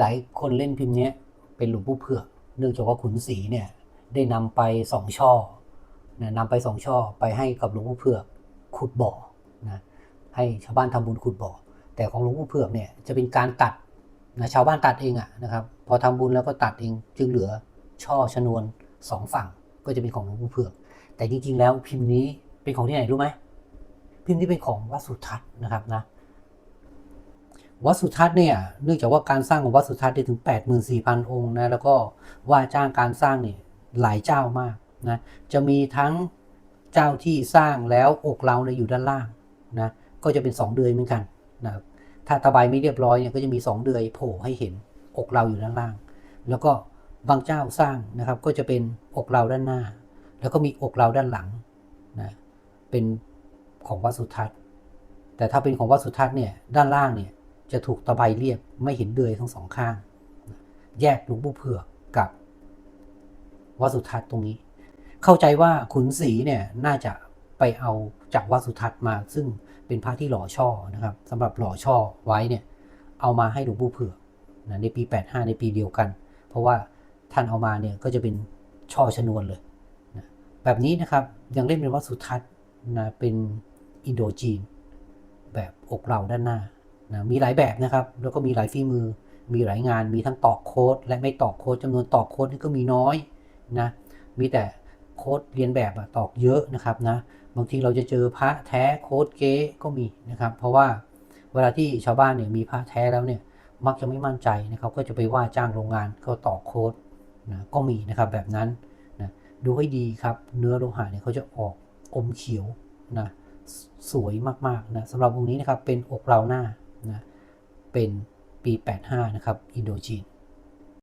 หลาย ๆ คนเล่นพิมพ์เนี้ยเป็นหลวงปู่เผือก เนื่องจากว่าขุนศรีเนี่ยได้นำไปสองช่อนะนำไปสองช่อไปให้กับหลวงปู่เผือกขุดบ่อนะให้ชาวบ้านทำบุญขุดบ่อ แต่ของหลวงปู่เผือกเนี่ยจะเป็นการตัดนะชาวบ้านตัดเองอะนะครับ พอทำบุญแล้วก็ตัดเองจึงเหลือช่อชนวนสองฝั่งก็จะเป็นของหลวงปู่เผือก แต่จริง ๆ แล้วพิมพ์นี้เป็นของที่ไหนรู้ไหมพิมพ์นี้เป็นของวัดสุทัศน์นะครับนะ วัดสุทัศน์เนี่ยเนื่องจากว่าการสร้างของวัดสุทัศน์ได้ถึง 84,000 องค์นะแล้วก็ว่าจ้างการสร้างเนี่ยหลายเจ้ามากนะจะมีทั้งเจ้าที่สร้างแล้วอกเราเนี่ยอยู่ด้านล่างนะก็จะเป็น 2 เดือยเหมือนกันนะถ้าตะไบไม่เรียบร้อยเนี่ยก็จะมี 2 เดือยโผล่ให้เห็นอกเราอยู่ด้านล่าง แล้วก็บางเจ้าสร้างนะครับก็จะเป็นอกเราด้านหน้า แล้วก็มีอกเราด้านหลังนะเป็นของวัดสุทัศน์ แต่ถ้าเป็นของวัดสุทัศน์เนี่ยด้านล่างเนี่ย จะถูกตะไบเรียบไม่เห็นเดือยทั้งสองข้าง แยกหลวงปู่เผือกกับวัดสุทัศน์ตรงนี้ เข้าใจว่าขุนศรีเนี่ยน่าจะไปเอาจากวัดสุทัศน์มา ซึ่งเป็นพระที่หล่อช่อนะครับสำหรับหล่อช่อไว้เนี่ยเอามาให้หลวงปู่เผือกนะในปี 85 ในปีเดียวกัน เพราะว่าท่านเอามาเนี่ยก็จะเป็นช่อชนวนเลยนะแบบนี้นะครับยังเล่นเป็นวัดสุทัศน์นะเป็นอินโดจีน แบบอกเราด้านหน้า นะมีหลายแบบนะครับ แล้วก็มีหลายฝีมือ มีหลายงาน มีทั้งตอกโค้ดและไม่ตอกโค้ดจำนวนตอกโค้ดนี่ก็มีน้อยนะ มีแต่โค้ดเรียนแบบตอกเยอะนะครับนะ บางทีเราจะเจอพระแท้โค้ดเก๊ก็มีนะครับ เพราะว่าเวลาที่ชาวบ้านเนี่ยมีพระแท้แล้วเนี่ยมักจะไม่มั่นใจนะครับ ก็จะไปว่าจ้างโรงงานก็ตอกโค้ดนะก็มีนะครับแบบนั้นนะดูให้ดีครับ เนื้อโลหะเนี่ยเขาจะออกอมเขียวนะสสวยมากๆนะสำหรับองค์นี้นะครับเป็นอกเราหน้า นะเป็นปี 85 นะครับ อินโดจีน